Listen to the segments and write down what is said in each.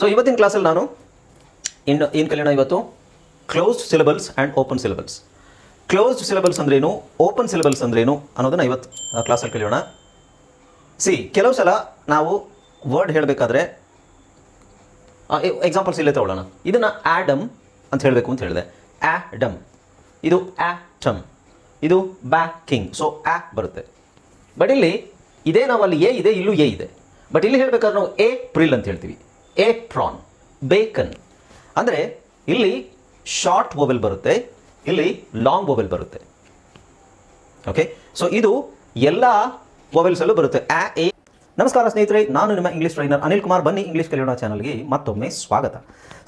So ಇವತ್ತಿನ ಕ್ಲಾಸಲ್ಲಿ ನಾನು ಇನ್ನು ಏನು ಕಲಿಯೋಣ ಇವತ್ತು? Closed syllables and open syllables closed syllables ಅಂದ್ರೇನು ಓಪನ್ ಸಿಲೆಬಲ್ಸ್ ಅಂದ್ರೇನು ಅನ್ನೋದನ್ನ ಇವತ್ತು ಕ್ಲಾಸಲ್ಲಿ ಕಲಿಯೋಣ. ಸಿ ಕೆಲವು ಸಲ ನಾವು ವರ್ಡ್ ಹೇಳಬೇಕಾದ್ರೆ ಎಕ್ಸಾಂಪಲ್ಸ್ ಇಲ್ಲೇ ತಗೊಳ್ಳೋಣ. ಇದನ್ನು ಆ್ಯಡಮ್ ಅಂತ ಹೇಳಬೇಕು ಅಂತ ಹೇಳಿದೆ. ಆ್ಯಡಮ್ ಇದು ಆ್ಯಟಮ್ ಇದು ಬ್ಯಾಕಿಂಗ್ ಸೊ ಆ ಬರುತ್ತೆ. ಬಟ್ ಇಲ್ಲಿ, ಇದೇ ನಾವು ಅಲ್ಲಿ ಎ ಇದೆ, ಇಲ್ಲೂ ಎ ಇದೆ. ಬಟ್ ಇಲ್ಲಿ ಹೇಳಬೇಕಾದ್ರೆ ನಾವು ಎ ಪ್ರಿಲ್ ಅಂತ ಹೇಳ್ತೀವಿ. ಎ ಪ್ರಾನ್ ಬೇಕನ್ ಅಂದರೆ ಇಲ್ಲಿ ಶಾರ್ಟ್ ವೊವೆಲ್ ಬರುತ್ತೆ, ಇಲ್ಲಿ ಲಾಂಗ್ ವೊವೆಲ್ ಬರುತ್ತೆ. ಓಕೆ ಸೊ ಇದು ಎಲ್ಲ ವೊವೆಲ್ಸಲ್ಲೂ ಬರುತ್ತೆ. ಆ, ಎ. ನಮಸ್ಕಾರ ಸ್ನೇಹಿತರೆ, ನಾನು ನಿಮ್ಮ ಇಂಗ್ಲಿಷ್ ಟ್ರೈನರ್ ಅನಿಲ್ ಕುಮಾರ್. ಬನ್ನಿ ಇಂಗ್ಲಿಷ್ ಕಲಿಯೋಣ ಚಾನಲ್ಗೆ ಮತ್ತೊಮ್ಮೆ ಸ್ವಾಗತ.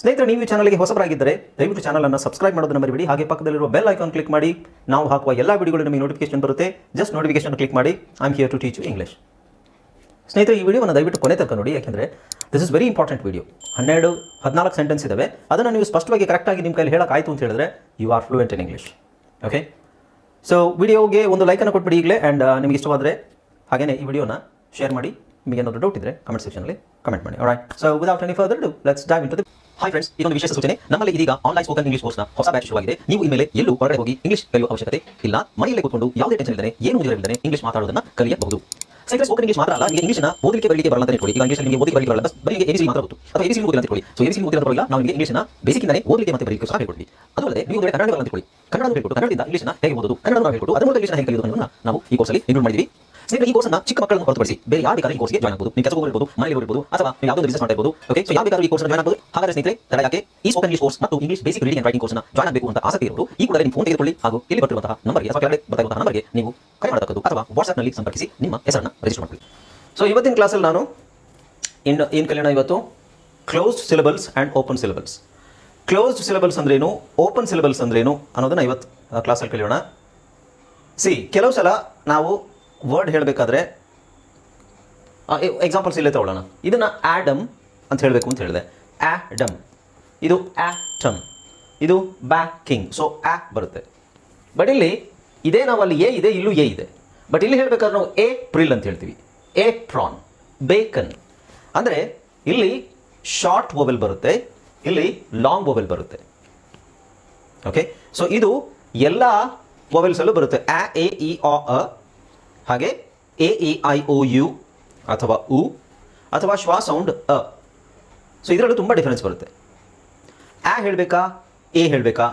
ಸ್ನೇಹಿತರೆ, ನೀವು ಈ ಚಾನಲ್ಗೆ ಹೊಸಬರಾಗಿದ್ದರೆ ದಯವಿಟ್ಟು ಚಾನಲನ್ನು ಸಬ್ಸ್ಕ್ರೈಬ್ ಮಾಡೋದನ್ನು ಮರಿಬೇಡಿ. ಹಾಗೆ ಪಕ್ಕದಲ್ಲಿರುವ ಬೆಲ್ ಐಕಾನ್ ಕ್ಲಿಕ್ ಮಾಡಿ. ನಾವು ಹಾಕುವ ಎಲ್ಲ ವಿಡಿಯೋಗಳು ನಿಮಗೆ ನೋಟಿಫಿಕೇಶನ್ ಬರುತ್ತೆ. ಜಸ್ಟ್ ನೋಟಿಫಿಕೇಶನ್ ಕ್ಲಿಕ್ ಮಾಡಿ. I am here to teach English ಸ್ನೇಹಿತರೆ, ಈ ವಿಡಿಯೋವನ್ನು ದಯವಿಟ್ಟು ಕೊನೆ ತನಕ ನೋಡಿ, ಯಾಕೆಂದರೆ this is very important video ಹನ್ನೆರಡು, ಹದಿನಾಲ್ಕು ಸೆಂಟೆನ್ಸ್ ಇದ್ದಾವೆ ಅದನ್ನು ನೀವು ಸ್ಪಷ್ಟವಾಗಿ ಕರೆಕ್ಟಾಗಿ ನಿಮ್ಮ ಕೈಲಿ ಹೇಳೋಕ್ಕಾಯ್ತು ಅಂತ ಹೇಳಿದ್ರೆ you are fluent in English okay so ವಿಡಿಯೋಗೆ ಒಂದು ಲೈಕನ್ನು ಕೊಟ್ಬಿಡಿ ಈಗಲೇ ಆ್ಯಂಡ್ ನಿಮಗೆ ಇಷ್ಟವಾದರೆ ಹಾಗೆಯೇ ಈ ವಿಡಿಯೋನ ಶೇರ್ ಮಾಡಿ. ನಿಮಗೆ ಏನಾದರೂ ಡೌಟ್ ಇದ್ದರೆ ಕಮೆಂಟ್ ಸೆಕ್ಷನಲ್ಲಿ ಕಮೆಂಟ್ ಮಾಡಿ. Right so without any further do let's dive into hi friends ಇದೊಂದು ವಿಶೇಷ ಸೂಚನೆ. ನಮ್ಮಲ್ಲಿ ಇದೀಗ ಆನ್ಲೈನ್ ಸ್ಪೋಕನ್ ಇಂಗ್ಲಿಷ್ ಕೋರ್ಸ್ನ ಹೊಸ ಬ್ಯಾಚ್ ಶುರುವಾಗಿದೆ. ನೀವು ಇನ್ಮೇಲೆ ಎಲ್ಲೂ ಹೊರಗಡೆ ಹೋಗಿ ಇಂಗ್ಲಿಷ್ ಕಲಿಯುವ ಅವಶ್ಯಕತೆ ಇಲ್ಲ. ಮನೆಯಲ್ಲೇ ಕೂತ್ಕೊಂಡು ಯಾವುದೇ ಟೆನ್ಷನ್ ಇಲ್ಲದೆ, ಏನು ಇಲ್ಲದೆ ಇಂಗ್ಲಿಷ್ ಮಾತಾಡೋದನ್ನ ಕಲಿಯಬಹುದು. ಸ್ಪೋಕನ್ ಮಾತ್ರ ಅಲ್ಲ ಇಂಗ್ಲಿಷ್ನ ಓದಲಿಕ್ಕೆ ಬರಲಿಕ್ಕೆ ಬರಲ್ಲ ಅಂತ ಇಟ್ಕೊಳ್ಳಿ ಈಗ ಇಂಗ್ಲಿಷ್ ನಿಮಗೆ ಓದಿ ಬರಲಿಕ್ಕೆ ಬರಲ್ಲ ಬಸ್ ಬರೀ ಎಬಿಸಿ ಮಾತ್ರ ಗೊತ್ತು ಅಥವಾ ನಿಮಗೆ ಓದಲಿಕ್ಕೆ ಕನ್ನಡ ಕನ್ನಡ ಹೇಗೆ ಓದೋದು ಅದರ ಮೂಲಕ ಹೇಗೆ ಕಲಿಯೋದು ನಾವು ಈ ಕೋರ್ಸಲ್ಲಿ ಇನ್ಕ್ಲೂಡ್ ಮಾಡಿದ್ವಿ ಸ್ನೇಹಿತರೆ, ಈ ಕೋರ್ಸ್ನ ಚಿಕ್ಕ ಮಕ್ಕಳನ್ನು ಹೊರತುಪಡಿಸಿ ಬೇರೆ ಯಾರು ಬೇಕಾದ್ರೂ ಈ ಕೋರ್ಸ್ಗೆ ಜಾಯ್ನ್ ಆಗಬಹುದು ನೀವು ಕೆಲಸ ಇರಬಹುದು ಮನೆಯಲ್ಲಿ ಇರ್ಬೋದು ಅಥವಾ ನೀವು ಯಾವುದೋ ಬಿಸ್ನೆಸ್ ಮಾಡ್ತಾ ಓಕೆ ಸೊ ಯಾವ ಬೇಕಾದ್ರೂ ಈ ಕೋರ್ಸ್ ಜಾಯ್ನ್ ಆಗಬಹುದು ಹಾಗಾದ್ರೆ ಸ್ನೇಹಿತರೆ ತಡ ಯಾಕೆ ಈ ಸ್ಪೋಕನ್ ಇಂಗ್ಲಿಷ್ ಕೋರ್ಸ್ ಮತ್ತು English basic reading and writing ಕೋರ್ಸ್ನ ಜಾಯ್ನ್ ಆಗಬೇಕು ಅಂತ ಆಸಕ್ತಿ ಇರೋರು, ಈ ಕೂಡ ನಿಮ್ಮ ಫೋನ್ ತೆಗೆದುಕೊಳ್ಳಿ ಹಾಗೂ ಇಲ್ಲಿ ಬರ್ತಿರುವಂತಹ ನಂಬರ್ಗೆ ಅಥವಾ ಕೆಳಗಡೆ ಬರ್ತಿರುವಂತಹ ನಂಬರ್ಗೆ ನೀವು ಕರೆ ಮಾಡತಕ್ಕದ್ದು ಅಥವಾ ವಾಟ್ಸ್ಆಪ್ನಲ್ಲಿ ಸಂಪರ್ಕಿಸಿ ನಿಮ್ಮ ಹೆಸರನ್ನು ರಿಜಿಸ್ಟರ್ ಮಾಡ್ಕೊಳ್ಳಿ. ಸೊ ಇವತ್ತಿನ ಕ್ಲಾಸಲ್ಲಿ ನಾನು ಇನ್, ಏನು ಕಲಿಯೋಣ ಇವತ್ತು? Closed syllables and open syllables closed syllables ಅಂದ್ರೇನು? ಓಪನ್ ಸಿಲೆಬಲ್ಸ್ ಅಂದ್ರೇನು? ಅನ್ನೋದನ್ನ ಇವತ್ತು ಕ್ಲಾಸಲ್ಲಿ ಕಲಿಯೋಣ. ಸಿ ಕೆಲವು ಸಲ ನಾವು ವರ್ಡ್ ಹೇಳಬೇಕಾದ್ರೆ ಎಕ್ಸಾಂಪಲ್ಸ್ ಇಲ್ಲೇ ತಗೊಳ್ಳೋಣ. ಇದನ್ನು ಆ್ಯಡಮ್ ಅಂತ ಹೇಳಬೇಕು ಅಂತ ಹೇಳಿದೆ. ಆ್ಯಡಮ್ ಇದು ಆ್ಯಟಮ್ ಇದು ಬ್ಯಾಕಿಂಗ್ ಸೊ ಆ ಬರುತ್ತೆ. ಬಟ್ ಇಲ್ಲಿ ಇದೇ ನಾವು ಅಲ್ಲಿ ಎ ಇದೆ, ಇಲ್ಲೂ ಎ ಇದೆ. ಬಟ್ ಇಲ್ಲಿ ಹೇಳಬೇಕಾದ್ರೆ ನಾವು ಎ ಪ್ರಿಲ್ ಅಂತ ಹೇಳ್ತೀವಿ. ಎ ಪ್ರಾನ್ ಬೇಕನ್ ಅಂದರೆ ಇಲ್ಲಿ ಶಾರ್ಟ್ ಮೊಬೈಲ್ ಬರುತ್ತೆ, ಇಲ್ಲಿ ಲಾಂಗ್ ಮೊಬೈಲ್ ಬರುತ್ತೆ. ಓಕೆ ಸೊ ಇದು ಎಲ್ಲ ಮೊಬೈಲ್ಸಲ್ಲೂ ಬರುತ್ತೆ. ಆ ಎ ಇ ಅ ಹಾಗೆ A E I O U ಅಥವಾ ಉ ಅಥವಾ ಶ್ವಾ ಸೌಂಡ್ ಅ. ಸೊ ಇದರಲ್ಲೂ ತುಂಬ ಡಿಫರೆನ್ಸ್ ಬರುತ್ತೆ. ಆ ಹೇಳಬೇಕಾ, ಎ ಹೇಳಬೇಕಾ,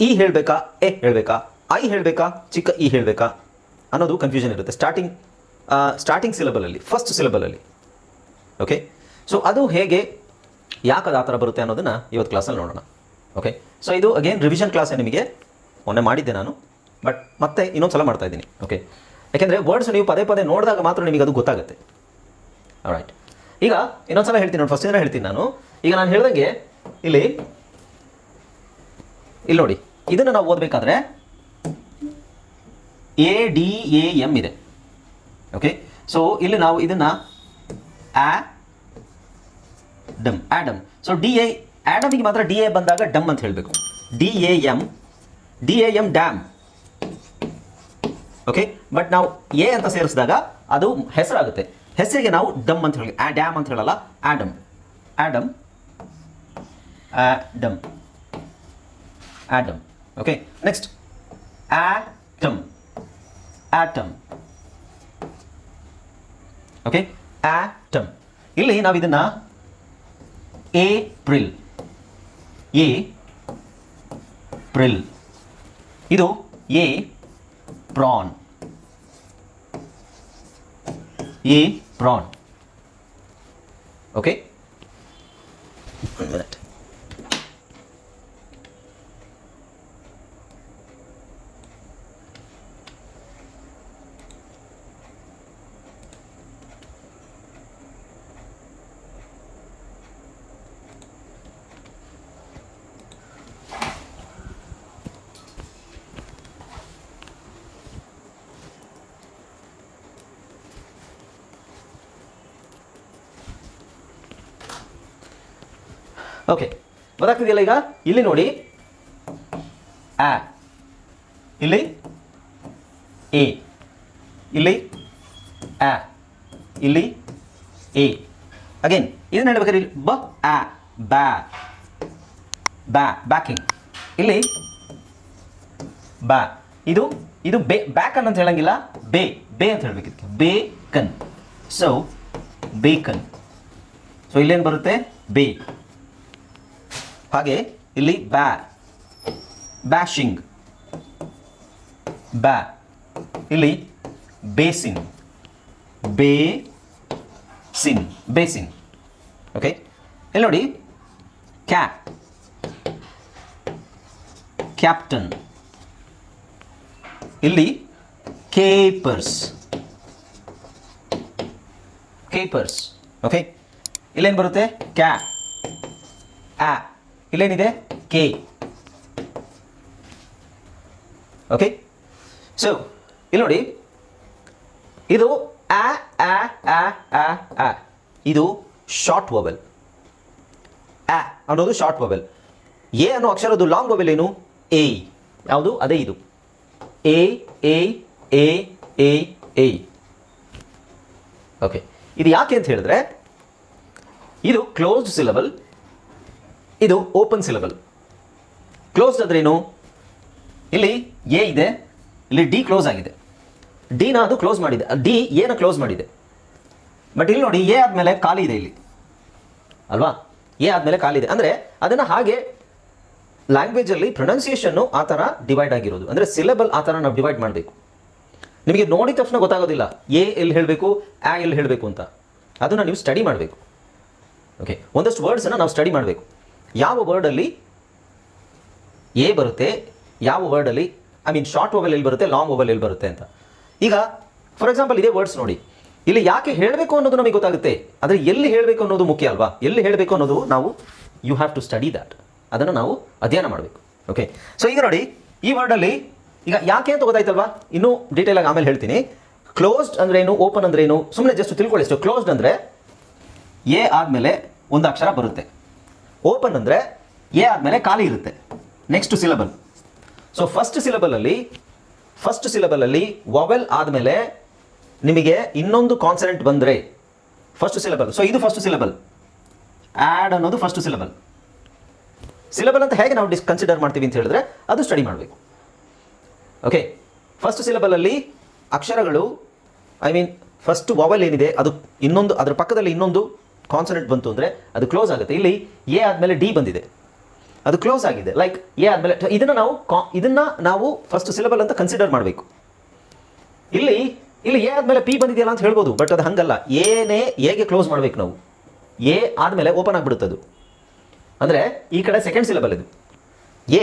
ಇ ಹೇಳಬೇಕಾ, ಎ ಹೇಳಬೇಕಾ, ಐ ಹೇಳಬೇಕಾ, ಚಿಕ್ಕ ಇ ಹೇಳಬೇಕಾ ಅನ್ನೋದು ಕನ್ಫ್ಯೂಷನ್ ಇರುತ್ತೆ. ಸ್ಟಾರ್ಟಿಂಗ್ ಸ್ಟಾರ್ಟಿಂಗ್ ಸಿಲೆಬಲಲ್ಲಿ ಫಸ್ಟ್ ಸಿಲೆಬಲಲ್ಲಿ ಓಕೆ ಸೊ ಅದು ಹೇಗೆ ಯಾಕೆ ಅದು ಆ ಥರ ಬರುತ್ತೆ ಅನ್ನೋದನ್ನು ಇವತ್ತು ಕ್ಲಾಸಲ್ಲಿ ನೋಡೋಣ. ಓಕೆ ಸೊ ಇದು ಅಗೇನ್ ರಿವಿಷನ್ ಕ್ಲಾಸೇ ನಿಮಗೆ ಮೊನ್ನೆ ಮಾಡಿದ್ದೆ ನಾನು ಬಟ್ ಮತ್ತೆ ಇನ್ನೊಂದು ಸಲ ಮಾಡ್ತಾ ಇದ್ದೀನಿ. ಓಕೆ ಯಾಕೆಂದರೆ ವರ್ಡ್ಸ್ ನೀವು ಪದೇ ಪದೇ ನೋಡಿದಾಗ ಮಾತ್ರ ನಿಮಗೆ ಅದು ಗೊತ್ತಾಗುತ್ತೆ. ರೈಟ್ ಈಗ ಇನ್ನೊಂದು ಸಲ ಹೇಳ್ತೀನಿ ನೋಡಿ ಫಸ್ಟ್ ಇಂದ ಹೇಳ್ತೀನಿ ನಾನು. ಈಗ ನಾನು ಹೇಳ್ದಂಗೆ ಇಲ್ಲಿ ಇಲ್ಲಿ ನೋಡಿ, ಇದನ್ನು ನಾವು ಓದಬೇಕಾದ್ರೆ ಎ ಡಿ ಎ ಎಂ ಇದೆ. ಓಕೆ ಸೊ ಇಲ್ಲಿ ನಾವು ಇದನ್ನ ಆ dam Adam so D A ಆಡಮಿಗೆ ಮಾತ್ರ ಡಿ ಎ ಬಂದಾಗ ಡಮ್ ಅಂತ ಹೇಳಬೇಕು. D A M D A M dam okay but ನಾವು ಎ ಅಂತ ಸೇರಿಸಿದಾಗ ಅದು ಹೆಸರಾಗುತ್ತೆ. ಹೆಸರಿಗೆ ನಾವು ಡಮ್ ಅಂತ ಹೇಳಿ ಆ ಡ್ಯಾಮ್ ಅಂತ ಹೇಳಲ್ಲ, Adam. Adam Adam. Adam. Okay next atom. Atom. Okay atom. ಇಲ್ಲಿ ನಾವು ಇದನ್ನ ಏಪ್ರಿಲ್. ಎ ಪ್ರಿಲ್ ಇದು A prawn apron okay okay, ಗೊತ್ತಾಗ್ತಿದೆಯಲ್ಲ ಈಗ? ಇಲ್ಲಿ ನೋಡಿ. ಆ. ಇಲ್ಲಿ. ಎ. ಇಲ್ಲಿ. ಆ. ಇಲ್ಲಿ. ಎ. ಅಗೇನ್ ಇದನ್ನ ಹೇಳ್ಬೇಕಾದ್ರೆ ಇಲ್ಲಿ ಬ, ಆ ಬ್ಯಾ ಬ್ಯಾ ಬ್ಯಾಕಿಂಗ್ ಇಲ್ಲಿ. ಬಾ. ಇದು ಇದು ಬೇ, ಬ್ಯಾಕನ್ ಅಂತ ಹೇಳಂಗಿಲ್ಲ. ಬೇ ಬೇ ಅಂತ ಹೇಳ್ಬೇಕಿತ್ತು. ಬೇಕನ್. ಸೊ ಬೇಕನ್. ಸೊ ಇಲ್ಲೇನು ಬರುತ್ತೆ? ಬೇ. ಹಾಗೆ ಇಲ್ಲಿ ಬ್ಯಾ ಬ್ಯಾಶಿಂಗ್ ಬ್ಯಾ ಇಲ್ಲಿ ಬೇಸಿನ್. ಬೇ ಸಿನ್ ಬೇಸಿನ್. ಓಕೆ ಇಲ್ಲಿ ನೋಡಿ. ಕ್ಯಾಪ್ ಕ್ಯಾಪ್ಟನ್ ಇಲ್ಲಿ ಕೇಪರ್ಸ್ ಕೇಪರ್ಸ್ ಓಕೆ ಇಲ್ಲೇನು ಬರುತ್ತೆ? ಕ್ಯಾ ಆ ಇಲ್ಲೇನಿದೆ? ಕೆ ಓಕೆ ಸೊ ಇಲ್ಲಿ ನೋಡಿ. ಇದು ಆ ಆ ಆ ಇದು ಶಾರ್ಟ್ ವೊವೆಲ್ ಆ ಅನ್ನೋದು ಶಾರ್ಟ್ ವೊವೆಲ್ ಎ ಅನ್ನೋ ಅಕ್ಷರದ್ದು ಲಾಂಗ್ ವೊವೆಲ್ ಏನು? ಎ ಯಾವುದು? ಅದೇ ಇದು. A A A A A okay ಇದು ಯಾಕೆ ಅಂತ ಹೇಳಿದ್ರೆ, ಇದು ಕ್ಲೋಸ್ಡ್ ಸಿಲಬಲ್ ಇದು ಓಪನ್ ಸಿಲಬಲ್ ಕ್ಲೋಸ್ಡ್ ಅಂದ್ರೇನು ಇಲ್ಲಿ ಎ ಇದೆ, ಇಲ್ಲಿ ಡಿ ಕ್ಲೋಸ್ ಆಗಿದೆ. ಡಿನ ಅದು ಕ್ಲೋಸ್ ಮಾಡಿದೆ. ಡಿ ಎನ ಕ್ಲೋಸ್ ಮಾಡಿದೆ. ಬಟ್ ಇಲ್ಲಿ ನೋಡಿ, ಎ ಆದಮೇಲೆ ಖಾಲಿ ಇದೆ ಇಲ್ಲಿ. ಅಲ್ವಾ? ಎ ಆದಮೇಲೆ ಖಾಲಿ ಇದೆ. ಅಂದರೆ ಅದನ್ನು ಹಾಗೆ ಲ್ಯಾಂಗ್ವೇಜಲ್ಲಿ ಪ್ರೊನೌನ್ಸಿಯೇಷನ್ನು ಆ ಥರ ಡಿವೈಡ್ ಆಗಿರೋದು. ಅಂದರೆ ಸಿಲೆಬಲ್ ಆ ಥರ ನಾವು ಡಿವೈಡ್ ಮಾಡಬೇಕು. ನಿಮಗೆ ನೋಡಿದ ತಕ್ಷಣ ಗೊತ್ತಾಗೋದಿಲ್ಲ. ಎ ಎಲ್ಲಿ ಹೇಳಬೇಕು, ಆ ಎಲ್ಲಿ ಹೇಳಬೇಕು ಅಂತ. ಅದನ್ನು ನೀವು ಸ್ಟಡಿ ಮಾಡಬೇಕು. ಓಕೆ ಒಂದಷ್ಟು ವರ್ಡ್ಸನ್ನು ನಾವು ಸ್ಟಡಿ ಮಾಡಬೇಕು. ಯಾವ ವರ್ಡಲ್ಲಿ ಎ ಬರುತ್ತೆ, ಯಾವ ವರ್ಡಲ್ಲಿ ಐ ಮೀನ್ ಶಾರ್ಟ್ ಓವಲ್ ಎಲ್ಲಿ ಬರುತ್ತೆ ಲಾಂಗ್ ಓವಲ್ ಎಲ್ಲಿ ಬರುತ್ತೆ ಅಂತ. ಈಗ ಫಾರ್ ಎಕ್ಸಾಂಪಲ್ ಇದೇ ವರ್ಡ್ಸ್ ನೋಡಿ. ಇಲ್ಲಿ ಯಾಕೆ ಹೇಳಬೇಕು ಅನ್ನೋದು ನಮಗೆ ಗೊತ್ತಾಗುತ್ತೆ. ಆದರೆ ಎಲ್ಲಿ ಹೇಳಬೇಕು ಅನ್ನೋದು ಮುಖ್ಯ ಅಲ್ವಾ? ಎಲ್ಲಿ ಹೇಳಬೇಕು ಅನ್ನೋದು ನಾವು you have to study that ಅದನ್ನು ನಾವು ಅಧ್ಯಯನ ಮಾಡಬೇಕು. ಓಕೆ ಸೊ ಈಗ ನೋಡಿ, ಈ ವರ್ಡಲ್ಲಿ ಈಗ ಯಾಕೆ ಅಂತ ಗೊತ್ತಾಯ್ತಲ್ವಾ? ಇನ್ನೂ ಡೀಟೇಲ್ ಆಗಿ ಆಮೇಲೆ ಹೇಳ್ತೀನಿ. ಕ್ಲೋಸ್ಡ್ ಅಂದ್ರೆ ಏನು? ಓಪನ್ ಅಂದ್ರೆ ಏನು? ಸುಮ್ಮನೆ ಜಸ್ಟ್ ತಿಳ್ಕೊಳ್ಳಿ ಕ್ಲೋಸ್ಡ್ ಅಂದರೆ ಎ ಆದಮೇಲೆ ಒಂದು ಅಕ್ಷರ ಬರುತ್ತೆ. ಓಪನ್ ಅಂದರೆ ಎ ಆದಮೇಲೆ ಖಾಲಿ ಇರುತ್ತೆ. ನೆಕ್ಸ್ಟ್ ಸಿಲಬಲ್ ಸೊ ಫಸ್ಟ್ ಸಿಲಬಲಲ್ಲಿ ಫಸ್ಟ್ ಸಿಲಬಲಲ್ಲಿ ವವೆಲ್ ಆದಮೇಲೆ ನಿಮಗೆ ಇನ್ನೊಂದು ಕಾನ್ಸನೆಂಟ್ ಬಂದರೆ ಫಸ್ಟ್ ಸಿಲಬಲ್ ಸೊ ಇದು ಫಸ್ಟ್ ಸಿಲಬಲ್ ಆ್ಯಡ್ ಅನ್ನೋದು ಫಸ್ಟ್ ಸಿಲಬಲ್ ಸಿಲಬಲ್ ಅಂತ ಹೇಗೆ ನಾವು ಡಿಸ್ ಕನ್ಸಿಡರ್ ಮಾಡ್ತೀವಿ ಅಂತ ಹೇಳಿದ್ರೆ ಅದು ಸ್ಟಡಿ ಮಾಡಬೇಕು. ಓಕೆ ಫಸ್ಟ್ ಸಿಲಬಲಲ್ಲಿ ಅಕ್ಷರಗಳು ಐ ಮೀನ್ ಫಸ್ಟ್ ವವೆಲ್ ಏನಿದೆ, ಅದು ಇನ್ನೊಂದು, ಅದರ ಪಕ್ಕದಲ್ಲಿ ಇನ್ನೊಂದು ಕಾನ್ಸನೆಂಟ್ ಬಂತು ಅಂದರೆ ಅದು ಕ್ಲೋಸ್ ಆಗುತ್ತೆ. ಇಲ್ಲಿ ಎ ಆದಮೇಲೆ ಡಿ ಬಂದಿದೆ. ಅದು ಕ್ಲೋಸ್ ಆಗಿದೆ. ಲೈಕ್ ಎ ಆದಮೇಲೆ ಇದನ್ನು ನಾವು ಕಾ ಇದನ್ನು ನಾವು ಫಸ್ಟ್ ಸಿಲೆಬಲ್ ಅಂತ ಕನ್ಸಿಡರ್ ಮಾಡಬೇಕು. ಇಲ್ಲಿ ಇಲ್ಲಿ ಎ ಆದಮೇಲೆ ಪಿ ಬಂದಿದೆಯಲ್ಲ ಅಂತ ಹೇಳ್ಬೋದು ಬಟ್ ಅದು ಹಂಗಲ್ಲ. ಏನೇ ಎಗೆ ಕ್ಲೋಸ್ ಮಾಡಬೇಕು ನಾವು. ಎ ಆದಮೇಲೆ ಓಪನ್ ಆಗಿಬಿಡುತ್ತೆ ಅದು. ಅಂದರೆ ಈ ಕಡೆ ಸೆಕೆಂಡ್ ಸಿಲೆಬಲ್ ಇದು. A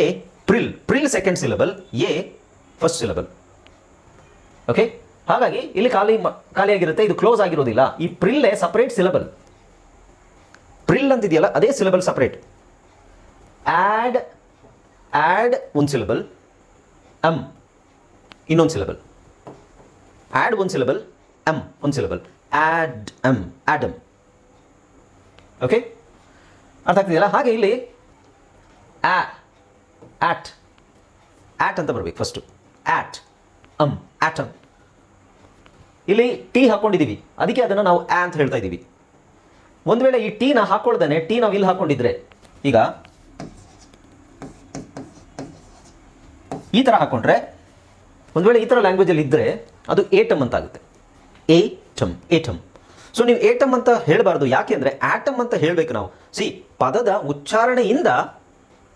frill frill second syllable A first syllable okay ಹಾಗಾಗಿ, ಇಲ್ಲಿ ಖಾಲಿ ಖಾಲಿಯಾಗಿರುತ್ತೆ. ಇದು ಕ್ಲೋಸ್ ಆಗಿರೋದಿಲ್ಲ. ಈ ಪ್ರಿಲ್ಲೇ ಸಪರೇಟ್ ಸಿಲಬಲ್ ಪ್ರಿಲ್ ಅಂತಿದೆಯಲ್ಲ ಅದೇ ಸಿಲಬಲ್ ಸಪ್ರೇಟ್ ಆ್ಯಡ್ ಆ್ಯಡ್ ಒಂದು ಸಿಲಬಲ್ ಎಂ ಇನ್ನೊಂದು ಸಿಲಬಲ್ ಆ್ಯಡ್ ಒಂದು ಸಿಲಬಲ್ ಎಂ ಒಂದು syllable add M Adam okay ಅರ್ಥ ಆಗ್ತಿದೆಯಲ್ಲ? ಹಾಗೆ ಇಲ್ಲಿ ಆ ಆಟ್ ಆಟ್ ಅಂತ ಬರಬೇಕು ಫಸ್ಟು ಆಟ್ ಅಮ್ ಆಟಮ್ ಇಲ್ಲಿ ಟಿ ಹಾಕ್ಕೊಂಡಿದ್ದೀವಿ ಅದಕ್ಕೆ ಅದನ್ನು ನಾವು ಆ ಅಂತ ಹೇಳ್ತಾ ಇದ್ದೀವಿ ಒಂದು ವೇಳೆ ಈ ಟೀನ ಹಾಕೊಳ್ದೇನೆ, ಟೀ ನಾವು ಇಲ್ಲಿ ಹಾಕೊಂಡಿದ್ರೆ, ಈಗ ಈ ಥರ ಹಾಕೊಂಡ್ರೆ, ಒಂದು ವೇಳೆ ಈ ಥರ ಲ್ಯಾಂಗ್ವೇಜಲ್ಲಿ ಇದ್ದರೆ ಅದು ಏಟಮ್ ಅಂತ ಆಗುತ್ತೆ. ಎ ಟಮ್ ಏಟಮ್ ಸೊ ನೀವು ಏಟಮ್ ಅಂತ ಹೇಳಬಾರ್ದು. ಯಾಕೆ ಅಂದರೆ ಆಟಮ್ ಅಂತ ಹೇಳಬೇಕು ನಾವು. ಸಿ ಪದದ ಉಚ್ಚಾರಣೆಯಿಂದ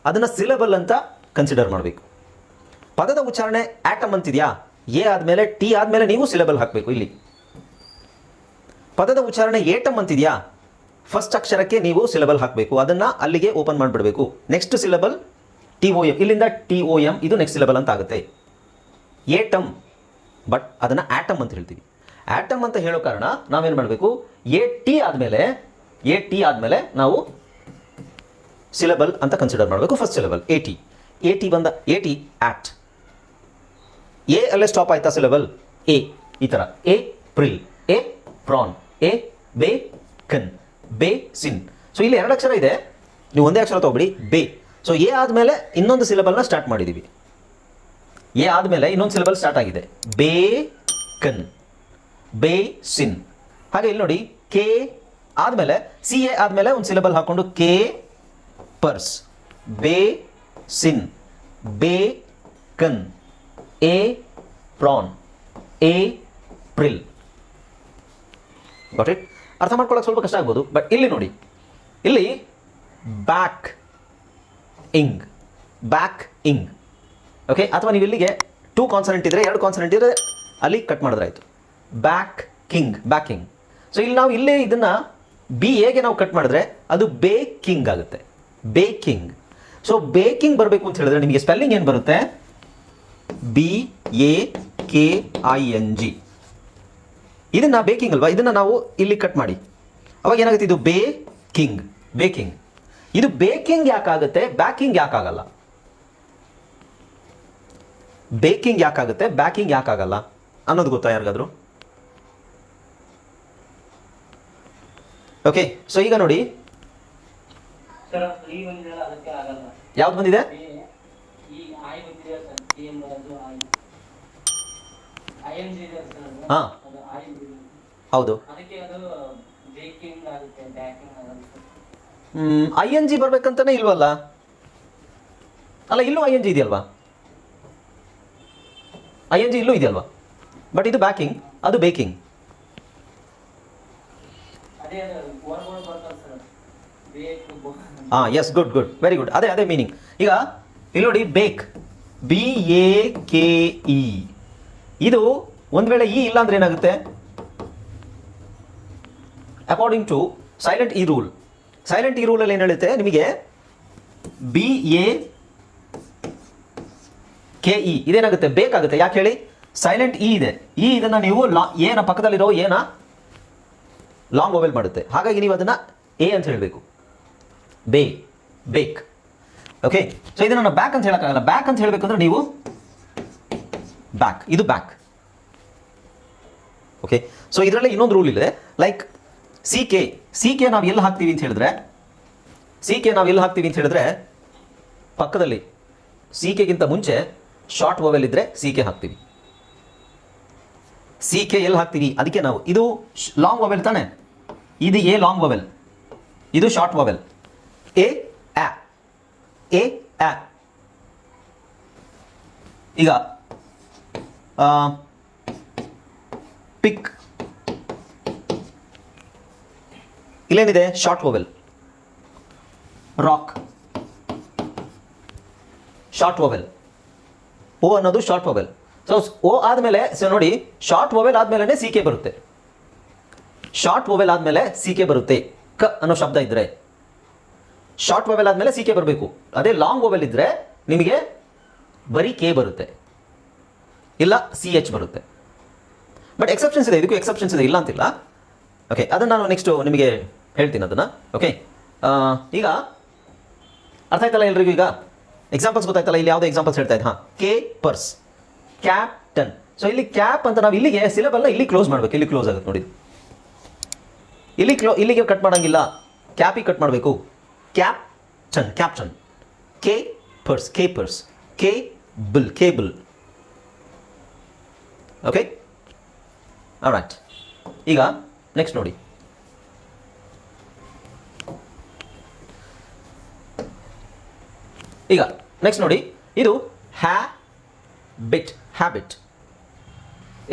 ಅದನ್ನು ಸಿಲಬಲ್ ಅಂತ ಕನ್ಸಿಡರ್ ಮಾಡಬೇಕು. ಪದದ ಉಚ್ಚಾರಣೆ ಆಟಮ್ ಅಂತಿದೆಯಾ? ಎ ಆದಮೇಲೆ ಟಿ ಆದಮೇಲೆ ನೀವು ಸಿಲಬಲ್ ಹಾಕಬೇಕು ಇಲ್ಲಿ. ಪದದ ಉಚ್ಚಾರಣೆ ಏಟಮ್ ಅಂತಿದೆಯಾ? ಫಸ್ಟ್ ಅಕ್ಷರಕ್ಕೆ ನೀವು ಸಿಲಬಲ್ ಹಾಕಬೇಕು. ಅದನ್ನು ಅಲ್ಲಿಗೆ open ಮಾಡಿಬಿಡಬೇಕು. Next syllable T O M ಇಲ್ಲಿಂದ ಟಿ ಒ ಎಂ ಇದು ನೆಕ್ಸ್ಟ್ ಸಿಲಬಲ್ ಅಂತ ಆಗುತ್ತೆ. ಏಟಮ್ ಬಟ್ ಅದನ್ನು ಆಟಮ್ ಅಂತ ಹೇಳ್ತೀವಿ. ಆಟಮ್ ಅಂತ ಹೇಳೋ ಕಾರಣ ನಾವೇನು ಮಾಡಬೇಕು? ಎ ಟಿ ಆದಮೇಲೆ ಎ ಟಿ ಆದಮೇಲೆ ನಾವು ಸಿಲಬಲ್ ಅಂತ ಕನ್ಸಿಡರ್ ಮಾಡಬೇಕು first syllable A T A T ಬಂದ ಎ ಟಿ ಆಟ್ ಎ ಅಲ್ಲೇ ಸ್ಟಾಪ್ ಆಯ್ತಾ ಸಿಲಬಲ್ ಎ ಈ ಥರ April A prawn A bacon ಬೇ ಸಿನ್. ಸೊ ಇಲ್ಲಿ ಎರಡು ಅಕ್ಷರ ಇದೆ. ನೀವು ಒಂದೇ ಅಕ್ಷರ ತಗೊಬಿಡಿ, ಬೇ. ಸೊ ಎ ಆದಮೇಲೆ ಇನ್ನೊಂದು ಸಿಲಬಲ್ನ ಸ್ಟಾರ್ಟ್ ಮಾಡಿದ್ದೀವಿ ಎ ಆದಮೇಲೆ ಇನ್ನೊಂದು ಸಿಲಬಲ್ ಸ್ಟಾರ್ಟ್ ಆಗಿದೆ. ಬೇ ಕನ್. ಬೇ ಸಿನ್. ಹಾಗೆ ಇಲ್ಲಿ ನೋಡಿ, ಕೆ ಆದಮೇಲೆ, ಸಿ ಎ ಆದಮೇಲೆ ಒಂದು ಸಿಲೆಬಲ್ ಹಾಕೊಂಡು K purse. Basin. Bacon. Apron. April. Got it ಅರ್ಥ ಮಾಡ್ಕೊಳ್ಳೋಕೆ ಸ್ವಲ್ಪ ಕಷ್ಟ ಆಗ್ಬೋದು ಬಟ್ ಇಲ್ಲಿ ನೋಡಿ. ಇಲ್ಲಿ backing backing okay ಅಥವಾ ನೀವು ಇಲ್ಲಿಗೆ ಟೂ ಕಾನ್ಸನೆಂಟ್ ಇದ್ರೆ ಎರಡು ಕಾನ್ಸನೆಂಟ್ ಇದ್ರೆ ಅಲ್ಲಿ ಕಟ್ ಮಾಡಿದ್ರಾಯ್ತು. ಬ್ಯಾಕ್ ಕಿಂಗ್ ಬ್ಯಾಕಿಂಗ್ ಸೊ ಇಲ್ಲಿ ನಾವು ಇಲ್ಲೇ ಇದನ್ನ ಬಿ ಎಗೆ ನಾವು ಕಟ್ ಮಾಡಿದ್ರೆ ಅದು ಬೇಕಿಂಗ್ ಆಗುತ್ತೆ. ಬೇಕಿಂಗ್ ಸೊ ಬೇಕಿಂಗ್ ಬರಬೇಕು ಅಂತ ಹೇಳಿದ್ರೆ ನಿಮಗೆ ಸ್ಪೆಲ್ಲಿಂಗ್ ಏನು ಬರುತ್ತೆ? B A K I N G ಇದನ್ನ ಬೇಕಿಂಗ್ ಅಲ್ವಾ? ಇದನ್ನ ನಾವು ಇಲ್ಲಿ ಕಟ್ ಮಾಡಿ. ಅವಾಗ ಏನಾಗುತ್ತೆ? ಇದು ಬೇಕಿಂಗ್. ಬೇಕಿಂಗ್. ಇದು ಬೇಕಿಂಗ್ ಯಾಕಾಗುತ್ತೆ? ಬ್ಯಾಕಿಂಗ್ ಯಾಕಾಗಲ್ಲ? ಬೇಕಿಂಗ್ ಯಾಕಾಗುತ್ತೆ? ಬ್ಯಾಕಿಂಗ್ ಯಾಕಾಗಲ್ಲ? ಅನ್ನೋದು ಗೊತ್ತಾ ಯಾರಿಗಾದ್ರು? ಓಕೆ ಸೊ ಈಗ ನೋಡಿ. ಯಾವ್ದು ಬಂದಿದೆ? ಹಾ. ಹೌದು. ಐ ಎನ್ ಜಿ ಬರ್ಬೇಕಂತಾನೆ ಇಲ್ವಲ್ಲ? ಅಲ್ಲ ಇಲ್ಲೂ ಐ ಎನ್ ಜಿ ಇದೆಯಲ್ವಾ? ಐ ಎನ್ ಜಿ ಇಲ್ಲೂ ಇದೆಯಲ್ವಾ? ಬಟ್ ಇದು ಬ್ಯಾಕಿಂಗ್ ಅದು ಬೇಕಿಂಗ್. ಹಾಂ yes good good very good ಅದೇ ಅದೇ ಮೀನಿಂಗ್ ಈಗ ಇಲ್ಲಿ ನೋಡಿ ಬೇಕ್ ಬಿ ಎ ಕೆ ಇ ಇದು ಒಂದು ವೇಳೆ ಇ ಇಲ್ಲ ಅಂದ್ರೆ ಏನಾಗುತ್ತೆ? According to silent E rule silent E ರೂಲಲ್ಲಿ ಏನು ಹೇಳುತ್ತೆ? ನಿಮಗೆ ಬಿ ಎ ಕೆ ಇ ಇದೇನಾಗುತ್ತೆ? ಬೇಕಾಗುತ್ತೆ. ಯಾಕೆ ಹೇಳಿ? ಸೈಲೆಂಟ್ ಇ ಇದೆ. ಇ ಇದನ್ನ ನೀವು ಲಾ ಏನ ಪಕ್ಕದಲ್ಲಿರೋ ಏನ ಲಾಂಗ್ ಓವೆಲ್ ಮಾಡುತ್ತೆ. ಹಾಗಾಗಿ ನೀವು ಅದನ್ನ ಎ ಅಂತ ಹೇಳಬೇಕು. ಬೇ, ಬೇಕ್. ಓಕೆ ಸೊ ಇದನ್ನು ಬ್ಯಾಕ್ ಅಂತ ಹೇಳೋಕ್ಕಾಗಲ್ಲ. ಬ್ಯಾಕ್ ಅಂತ ಹೇಳಬೇಕಂದ್ರೆ ನೀವು ಬ್ಯಾಕ್ ಇದು ಬ್ಯಾಕ್ ಓಕೆ ಸೊ ಇದರಲ್ಲಿ ಇನ್ನೊಂದು ರೂಲ್ ಇದೆ. Like C K C K ನಾವು ಎಲ್ಲಿ ಹಾಕ್ತೀವಿ ಅಂತ ಹೇಳಿದ್ರೆ ಸಿ ಕೆ ನಾವು ಎಲ್ಲಿ ಹಾಕ್ತೀವಿ ಅಂತ ಹೇಳಿದ್ರೆ, ಪಕ್ಕದಲ್ಲಿ ಸಿ ಕೆಗಿಂತ ಮುಂಚೆ ಶಾರ್ಟ್ ವವೆಲ್ ಇದ್ರೆ ಸಿ ಕೆ ಹಾಕ್ತೀವಿ. ಸಿ ಕೆ ಎಲ್ಲಿ ಹಾಕ್ತೀವಿ? ಅದಕ್ಕೆ ನಾವು, ಇದು ಲಾಂಗ್ ವವೆಲ್ ತಾನೆ? ಇದು ಎ ಲಾಂಗ್ ಓವೆಲ್ ಇದು ಶಾರ್ಟ್ ಓವೆಲ್ ಎ ಎ ಈಗ pick ಇಲ್ಲೇನಿದೆ? Short vowel rock short vowel O ಅನ್ನೋದು ಶಾರ್ಟ್ ವೊವೆಲ್ ಸೊ ಓ ಆದಮೇಲೆ ಸೊ ನೋಡಿ ಶಾರ್ಟ್ ವೊವೆಲ್ ಆದಮೇಲೆ ಸಿ ಕೆ ಬರುತ್ತೆ. ಶಾರ್ಟ್ ವೊವೆಲ್ ಆದಮೇಲೆ ಸಿ ಕೆ ಬರುತ್ತೆ. ಕ ಅನ್ನೋ ಶಬ್ದ ಇದ್ರೆ. ಶಾರ್ಟ್ ವೊವೆಲ್ ಆದಮೇಲೆ ಸಿ ಕೆ ಬರಬೇಕು. ಅದೇ ಲಾಂಗ್ ವೊವೆಲ್ ಇದ್ರೆ ನಿಮಗೆ ಬರೀ ಕೆ ಬರುತ್ತೆ. ಇಲ್ಲ ಸಿ ಎಚ್ ಬರುತ್ತೆ. ಬಟ್ ಎಕ್ಸೆಪ್ಷನ್ಸ್ ಇದೆ. ಇದಕ್ಕೂ ಎಕ್ಸೆಪ್ಷನ್ಸ್ ಇದೆ. ಇಲ್ಲ ಅಂತಿಲ್ಲ. ಓಕೆ ಅದನ್ನು ನಾನು ನೆಕ್ಸ್ಟು ನಿಮಗೆ ಹೇಳ್ತೀನಿ ಅದನ್ನು ಓಕೆ ಈಗ ಅರ್ಥ ಆಯ್ತಲ್ಲ ಎಲ್ರಿಗೂ ಈಗ? ಎಕ್ಸಾಂಪಲ್ಸ್ ಗೊತ್ತಾಯ್ತಲ್ಲ, ಇಲ್ಲಿ ಯಾವುದೇ ಎಕ್ಸಾಂಪಲ್ಸ್ ಹೇಳ್ತಾ ಇದ್ದ? ಹಾಂ ಕೆ ಪರ್ಸ್ ಕ್ಯಾಪ್ಟನ್ ಸೊ ಇಲ್ಲಿ ಕ್ಯಾಪ್ ಅಂತ ನಾವು ಇಲ್ಲಿಗೆ ಸಿಲೆಬಲ್ನ ಇಲ್ಲಿ ಕ್ಲೋಸ್ ಮಾಡಬೇಕು. ಇಲ್ಲಿ ಕ್ಲೋಸ್ ಆಗುತ್ತೆ ನೋಡಿ. ಇಲ್ಲಿ ಕ್ಲೋ ಇಲ್ಲಿಗೆ ಕಟ್ ಮಾಡಂಗಿಲ್ಲ. ಕ್ಯಾಪಿಗೆ ಕಟ್ ಮಾಡಬೇಕು. ಕ್ಯಾಪ್ ಚನ್ captain K purse K purse K bill cable okay right ಈಗ ನೆಕ್ಸ್ಟ್ ನೋಡಿ. ಈಗ ನೆಕ್ಸ್ಟ್ ನೋಡಿ, ಇದು ಹ್ಯಾ ಬಿಟ್ ಹ್ಯಾಬಿಟ್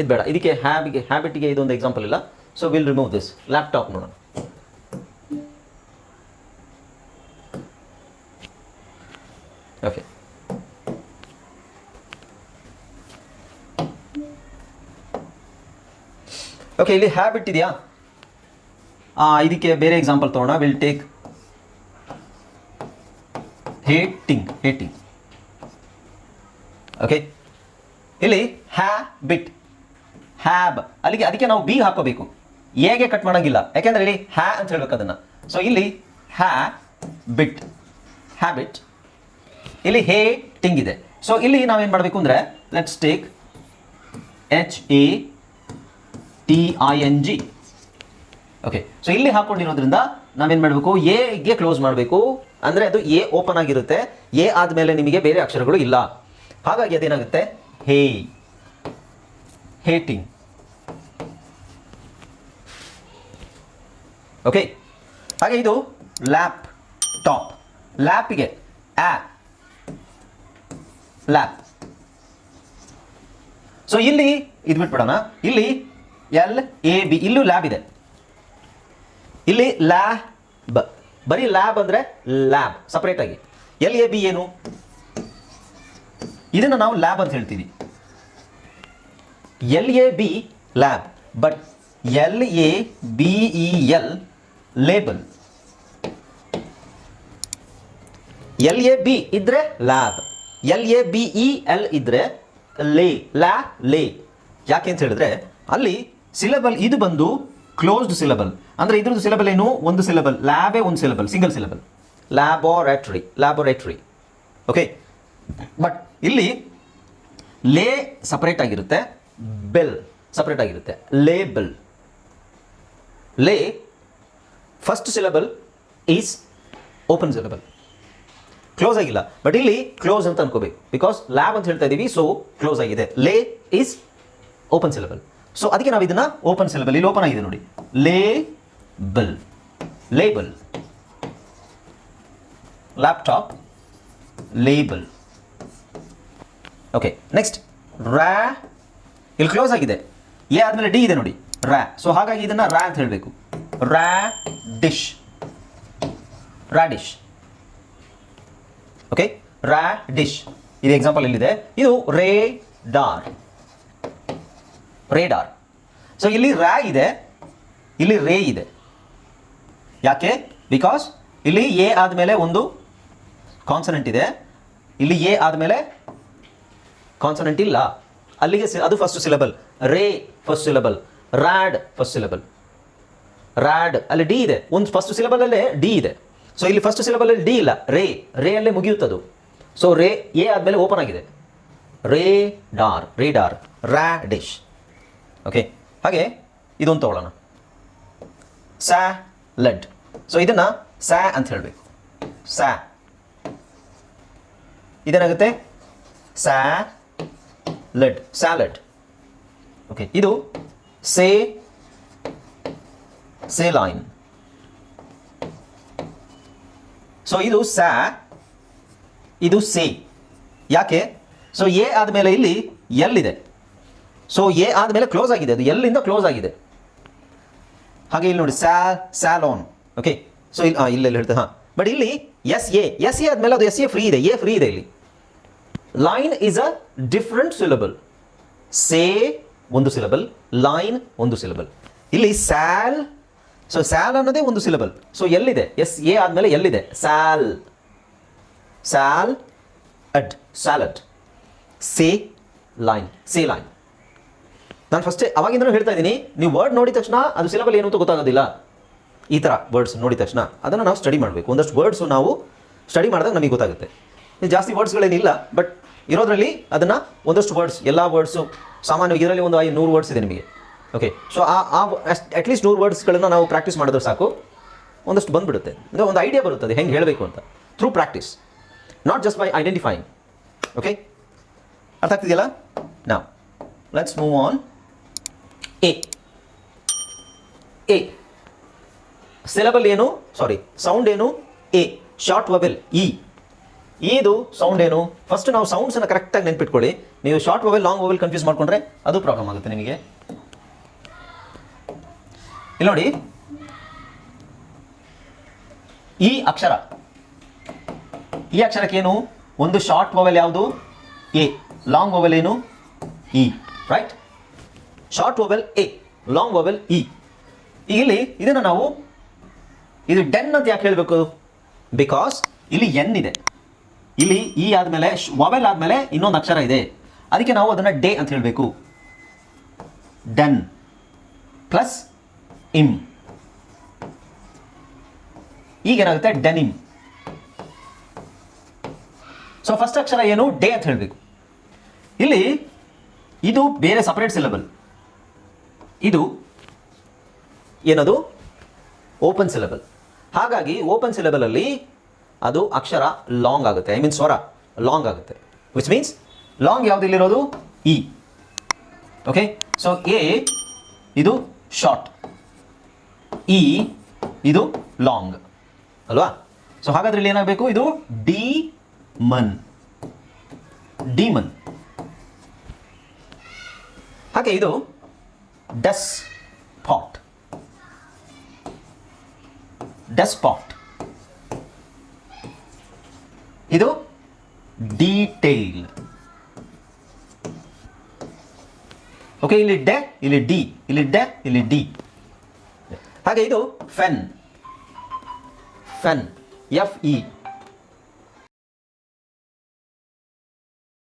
ಇದು ಬೇಡ, ಇದಕ್ಕೆ ಹ್ಯಾಬಿಗೆ ಹ್ಯಾಬಿಟ್ಗೆ ಇದೊಂದು ಎಕ್ಸಾಂಪಲ್ ಇಲ್ಲ. So will remove this laptop ನೋಡೋಣ. ಓಕೆ ಓಕೆ ಇಲ್ಲಿ ಹ್ಯಾಬಿಟ್ ಇದೆಯಾ? ಇದಕ್ಕೆ ಬೇರೆ ಎಕ್ಸಾಂಪಲ್ ತೊಗೊಂಡ will take hating hating okay ಇಲ್ಲಿ ಹ್ಯಾಬಿಟ್ ಹ್ಯಾಬ್ ಅಲ್ಲಿಗೆ ಅದಕ್ಕೆ ನಾವು ಬಿ ಹಾಕೋಬೇಕು. ಹೇಗೆ ಕಟ್ ಮಾಡೋಂಗಿಲ್ಲ. ಯಾಕೆಂದ್ರೆ ಇಲ್ಲಿ ಹ್ಯಾ ಅಂತ ಹೇಳ್ಬೇಕು ಅದನ್ನು. ಸೊ ಇಲ್ಲಿ ಹ್ಯಾ ಬಿಟ್ ಹ್ಯಾಬಿಟ್ ಇಲ್ಲಿ ಹೇ ಟಿಂಗ್ ಇದೆ. ಸೊ ಇಲ್ಲಿ ನಾವೇನು ಮಾಡಬೇಕು ಅಂದರೆ let's take H A T I N G okay so ಇಲ್ಲಿ ಹಾಕೊಂಡಿರೋದ್ರಿಂದ ನಾವೇನು ಮಾಡಬೇಕು? ಎಗೆ ಕ್ಲೋಸ್ ಮಾಡಬೇಕು. ಅಂದರೆ ಅದು ಎ ಓಪನ್ ಆಗಿರುತ್ತೆ. ಎ ಆದಮೇಲೆ ನಿಮಗೆ ಬೇರೆ ಅಕ್ಷರಗಳು ಇಲ್ಲ. ಹಾಗಾಗಿ ಅದೇನಾಗುತ್ತೆ? ಹೇ. ಹೇಟಿಂಗ್ ಓಕೆ ಹಾಗೆ ಇದು ಲ್ಯಾಪ್ ಟಾಪ್ ಲ್ಯಾಪಿಗೆ ಆ ಲ್ಯಾಪ್ ಸೊ ಇಲ್ಲಿ ಇದು ಬಿಟ್ಬಿಡೋಣ ಇಲ್ಲಿ ಎಲ್ ಎ ಬಿ ಇಲ್ಲೂ ಲ್ಯಾಬ್ ಇದೆ. ಇಲ್ಲಿ ಲ್ಯಾಬ್ ಬರೀ ಲ್ಯಾಬ್ ಅಂದರೆ ಲ್ಯಾಬ್ ಸಪ್ರೇಟ್ ಆಗಿ. ಎಲ್ ಎ ಬಿ ಏನು? ಇದನ್ನು ನಾವು ಲ್ಯಾಬ್ ಅಂತ ಹೇಳ್ತೀವಿ. L A B lab but L A B E L label L A B ಇದ್ರೆ lab L A B E L ಇದ್ರೆ ಲೇ ಲ್ಯಾ ಲೇ. ಯಾಕೆ ಅಂತ ಹೇಳಿದ್ರೆ ಅಲ್ಲಿ ಸಿಲೆಬಲ್ ಇದು ಬಂದು ಕ್ಲೋಸ್ಡ್ ಸಿಲೆಬಲ್ ಅಂದರೆ ಇದ್ರದ್ದು ಸಿಲೆಬಲ್ ಏನು? ಒಂದು ಸಿಲೆಬಲ್ ಲ್ಯಾಬೇ ಒಂದು syllable single syllable laboratory laboratory okay but ಇಲ್ಲಿ ಲೇ ಸಪರೇಟ್ ಆಗಿರುತ್ತೆ. ಬೆಲ್ ಸಪ್ರೇಟ್ ಆಗಿರುತ್ತೆ. Label la first syllable is open syllable close ಆಗಿಲ್ಲ. ಬಟ್ ಇಲ್ಲಿ ಕ್ಲೋಸ್ ಅಂತ ಅನ್ಕೋಬೇಕು. ಬಿಕಾಸ್ ಲ್ಯಾಬ್ ಅಂತ ಹೇಳ್ತಾ ಇದ್ದೀವಿ ಸೊ ಕ್ಲೋಸ್ ಆಗಿದೆ. ಲೇ ಈಸ್ ಓಪನ್ ಸಿಲೆಬಲ್ ಸೊ ಅದಕ್ಕೆ ನಾವು ಇದನ್ನ ಓಪನ್ ಸಿಲೆಬಲ್ ಇಲ್ಲಿ ಓಪನ್ ಆಗಿದೆ ನೋಡಿ. Label label laptop label okay next ra ಇಲ್ಲಿ ಕ್ಲೋಸ್ ಆಗಿದೆ. ಎ ಆದಮೇಲೆ ಡಿ ಇದೆ ನೋಡಿ. ರಾ ಸೊ ಹಾಗಾಗಿ ಇದನ್ನ ರಾ ಅಂತ ಹೇಳಬೇಕು. Ra dish radish okay ra dish ಇದು ಎಕ್ಸಾಂಪಲ್ ಇಲ್ಲಿದೆ ಇದು ರೇ ಡಾರ್ ರೇಡಾರ್ ಸೊ ಇಲ್ಲಿ ರ್ಯಾ ಇದೆ, ಇಲ್ಲಿ ರೇ ಇದೆ. ಯಾಕೆ? ಬಿಕಾಸ್ ಇಲ್ಲಿ ಎ ಆದಮೇಲೆ ಒಂದು ಕಾನ್ಸನೆಂಟ್ ಇದೆ. ಇಲ್ಲಿ ಎ ಆದಮೇಲೆ ಕಾನ್ಸನೆಂಟ್ ಇಲ್ಲ. ಅಲ್ಲಿಗೆ ಅದು ಫಸ್ಟ್ ಸಿಲೆಬಲ್ ರೇ first syllable rad first syllable ರ್ಯಾಡ್ ಅಲ್ಲಿ ಡಿ ಇದೆ. ಒಂದು ಫಸ್ಟ್ ಸಿಲೆಬಲಲ್ಲೇ ಡಿ ಇದೆ. ಸೊ ಇಲ್ಲಿ ಫಸ್ಟ್ ಸಿಲೆಬಲಲ್ಲಿ ಡಿ ಇಲ್ಲ. ರೇ ರೇ ಅಲ್ಲೇ ಮುಗಿಯುತ್ತದು. ಸೊ ರೇ, ಎ ಆದಮೇಲೆ ಓಪನ್ ಆಗಿದೆ. ರೇ ಡಾರ್ ರೇ ಡಾರ್ ರ್ಯಾಡಿಶ್ ಓಕೆ ಹಾಗೆ ಇದೊಂದು ತಗೊಳ್ಳೋಣ. ಸ್ಯಾ ಲೆಡ್ ಸೊ ಇದನ್ನ ಸ್ಯಾ ಅಂತ ಹೇಳಬೇಕು. ಸ್ಯಾ ಇದೇನಾಗುತ್ತೆ? ಸ್ಯಾ ಲೆಡ್ ಸ್ಯಾಲೆಡ್ ಓಕೆ ಇದು ಸೇ ಸೇ ಲೈನ್ ಸೊ ಇದು ಸ್ಯಾ ಇದು ಸೇ ಯಾಕೆ? ಸೊ ಎ ಆದಮೇಲೆ ಇಲ್ಲಿ ಎಲ್ ಇದೆ ಸೊ ಎ ಆದಮೇಲೆ ಕ್ಲೋಸ್ ಆಗಿದೆ. ಅದು ಎಲ್ಲಿಂದ ಕ್ಲೋಸ್ ಆಗಿದೆ? ಹಾಗೆ ಇಲ್ಲಿ ನೋಡಿ ಸ್ಯಾ ಸ್ಯಾಲೋನ್ ಓಕೆ ಸೊ ಇಲ್ಲಿ ಹಾಂ ಇಲ್ಲೆಲ್ಲ ಹೇಳ್ತೇವೆ ಹಾಂ. ಬಟ್ ಇಲ್ಲಿ ಎಸ್ ಎ ಎಸ್ ಎ ಆದಮೇಲೆ ಅದು ಎಸ್ ಎ ಫ್ರೀ ಇದೆ. ಎ ಫ್ರೀ ಇದೆ ಇಲ್ಲಿ. Line is a different syllable say ಒಂದು ಸಿಲಬಲ್ ಲೈನ್ ಒಂದು ಸಿಲಬಲ್ ಇಲ್ಲಿ ಸ್ಯಾಲ್ ಸೊ ಸ್ಯಾಲ್ ಅನ್ನೋದೇ ಒಂದು ಸಿಲಬಲ್ ಸೊ ಎಲ್ಲಿದೆ? ಎಸ್ ಎ ಆದಮೇಲೆ ಎಲ್ಲಿದೆ? Sal sal ad salad say line say line ನಾನು ಫಸ್ಟೇ ಅವಾಗಿಂದನೂ ಹೇಳ್ತಾ ಇದ್ದೀನಿ, ನೀವು ವರ್ಡ್ ನೋಡಿದ ತಕ್ಷಣ ಅದು ಸಿಲಬಲ್ ಏನು ಅಂತ ಗೊತ್ತಾಗೋದಿಲ್ಲ. ಈ ಥರ ವರ್ಡ್ಸ್ ನೋಡಿದ ತಕ್ಷಣ ಅದನ್ನು ನಾವು ಸ್ಟಡಿ ಮಾಡಬೇಕು. ಒಂದಷ್ಟು ವರ್ಡ್ಸು ನಾವು ಸ್ಟಡಿ ಮಾಡಿದಾಗ ನಮಗೆ ಗೊತ್ತಾಗುತ್ತೆ. ಜಾಸ್ತಿ ವರ್ಡ್ಸ್ಗಳೇನಿಲ್ಲ ಬಟ್ ಇರೋದರಲ್ಲಿ ಅದನ್ನು ಒಂದಷ್ಟು ವರ್ಡ್ಸ್ ಎಲ್ಲ ವರ್ಡ್ಸು ಸಾಮಾನ್ಯವಾಗಿ ಇದರಲ್ಲಿ ಒಂದು ಐ ನೂರು ವರ್ಡ್ಸ್ ಇದೆ ನಿಮಗೆ. ಓಕೆ ಸೊ ಆ ಆ ಅಟ್ಲೀಸ್ಟ್ ನೂರು ವರ್ಡ್ಸ್ಗಳನ್ನು ನಾವು ಪ್ರಾಕ್ಟೀಸ್ ಮಾಡಿದ್ರೆ ಸಾಕು. ಒಂದಷ್ಟು ಬಂದುಬಿಡುತ್ತೆ. ಅಂದರೆ ಒಂದು ಐಡಿಯಾ ಬರುತ್ತದೆ, ಹೆಂಗೆ ಹೇಳಬೇಕು ಅಂತ. Through practice not just by identifying okay ಅರ್ಥ ಆಗ್ತಿದೆಯಲ್ಲ? ನಾವು let's move on A. A. Syllable ಏನು? ಸಾರಿ ಸೌಂಡ್ ಏನು? ಎ. ಶಾರ್ಟ್ ವವೆಲ್ ಇ ಇದು ಸೌಂಡ್ ಏನು? ಫಸ್ಟ್ ನಾವು ಸೌಂಡ್ಸ್ ಅನ್ನು ಕರೆಕ್ಟಾಗಿ ನೆನ್ಪಿಟ್ಕೊಳ್ಳಿ. ನೀವು short vowel long vowel confuse ಮಾಡ್ಕೊಂಡ್ರೆ ಅದು ಪ್ರಾಬ್ಲಮ್ ಆಗುತ್ತೆ ನಿಮಗೆ. ಇಲ್ಲಿ ನೋಡಿ. ಈ ಅಕ್ಷರ. ಈ ಅಕ್ಷರಕ್ಕೇನು ಒಂದು ಶಾರ್ಟ್ ವವೆಲ್ ಯಾವುದು? ಎ. ಲಾಂಗ್ ವವೆಲ್ ಏನು? E right short vowel A long vowel E ಇಲ್ಲಿ ಇದನ್ನು ನಾವು ಇದು ಡೆನ್ ಅಂತ ಯಾಕೆ ಹೇಳಬೇಕು? ಬಿಕಾಸ್ ಇಲ್ಲಿ ಎನ್ ಇದೆ. ಇಲ್ಲಿ ಇ ಆದಮೇಲೆ ಮೊಬೈಲ್ ಆದಮೇಲೆ ಇನ್ನೊಂದು ಅಕ್ಷರ ಇದೆ. ಅದಕ್ಕೆ ನಾವು ಅದನ್ನು ಡೇ ಅಂತ ಹೇಳಬೇಕು. ಡೆನ್ ಪ್ಲಸ್ ಇಮ್ ಈಗ ಏನಾಗುತ್ತೆ? ಡೆನಿಮ್ ಸೊ ಫಸ್ಟ್ ಅಕ್ಷರ ಏನು? ಡೇ ಅಂತ ಹೇಳಬೇಕು. ಇಲ್ಲಿ ಇದು ಬೇರೆ ಸಪರೇಟ್ ಸಿಲಬಲ್ ಇದು ಏನದು? ಓಪನ್ ಸಿಲೆಬಲ್ ಹಾಗಾಗಿ ಓಪನ್ ಸಿಲೆಬಲಲ್ಲಿ ಅದು ಅಕ್ಷರ ಲಾಂಗ್ ಆಗುತ್ತೆ. ಐ ಮೀನ್ ಸ್ವರ ಲಾಂಗ್ ಆಗುತ್ತೆ. ವಿಚ್ ಮೀನ್ಸ್ ಲಾಂಗ್ ಯಾವ್ದು ಇಲ್ಲಿರೋದು? ಇ ಓಕೆ ಸೊ ಎ ಇದು ಶಾರ್ಟ್ ಇ ಇದು ಲಾಂಗ್ ಅಲ್ವಾ? ಸೊ ಹಾಗಾದ್ರೆ ಇಲ್ಲಿ ಏನಾಗಬೇಕು? ಇದು ಡಿ ಮನ್ ಡಿ ಮನ್ ಹಾಗೆ ಇದು ಡಸ್ ಪಾಟ್ ಡಸ್ ಪಾಟ್ ಇದು ಡಿಟೇಲ್ ಓಕೆ ಇಲ್ಲಿ ಡೆ ಇಲ್ಲಿ ಡಿ ಇಲ್ಲಿ ಡೆ ಇಲ್ಲಿ ಡಿ ಹಾಗೆ ಇದು ಫೆನ್ ಫೆನ್ ಎಫ್ ಇ